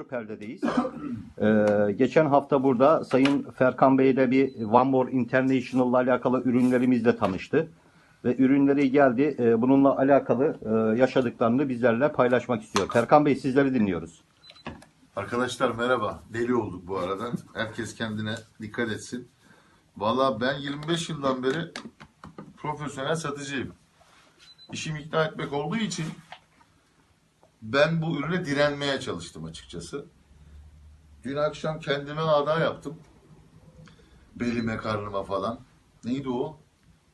Koca Perde'deyiz. Ee, geçen hafta burada Sayın Ferkan Bey ile bir One More International ile alakalı ürünlerimizle tanıştı. Ve ürünleri geldi. Ee, bununla alakalı e, yaşadıklarını bizlerle paylaşmak istiyor. Ferkan Bey sizleri dinliyoruz. Arkadaşlar merhaba. Deli olduk bu arada. Herkes kendine dikkat etsin. Valla ben 25 yıldan beri profesyonel satıcıyım. İşim ikna etmek olduğu için ben bu ürüne direnmeye çalıştım açıkçası. Dün akşam kendime ada yaptım. Belime, karnıma falan. Neydi o?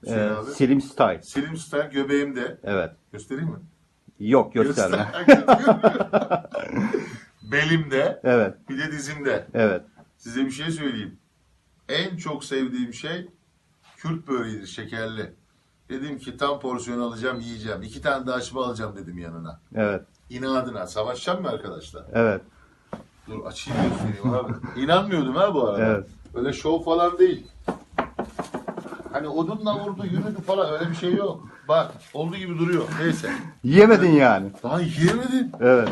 Hüseyin Ee, abi. Slim Style. Slim Style göbeğimde. Evet. Göstereyim mi? Yok gösterme. Belimde. Evet. Bir de dizimde. Evet. Size bir şey söyleyeyim. En çok sevdiğim şey Kürt böreğidir, şekerli. Dedim ki tam porsiyon alacağım, yiyeceğim. İki tane de açma alacağım dedim yanına. Evet. İnadına. Savaşacağım mı arkadaşlar? Evet. Dur açayım göstereyim abi. İnanmıyordum ha bu arada. Evet. Öyle şov falan değil. Hani odunla vurdu, yürüdü falan öyle bir şey yok. Bak olduğu gibi duruyor. Neyse. Yemedin yani. Daha yiyemedim. Evet.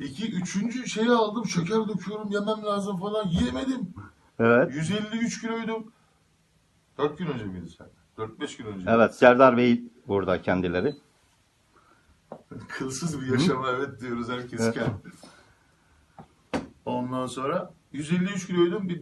İki, üçüncü şeyi aldım. Şeker döküyorum, yemem lazım falan. Yiyemedim. Evet. 153 kiloydum. 4 gün önce miydi sen? 4-5 gün önce. Evet. Serdar Bey burada kendileri. Kılsız bir yaşama evet diyoruz herkes kendi. Ondan sonra 153 kiloydum. Bir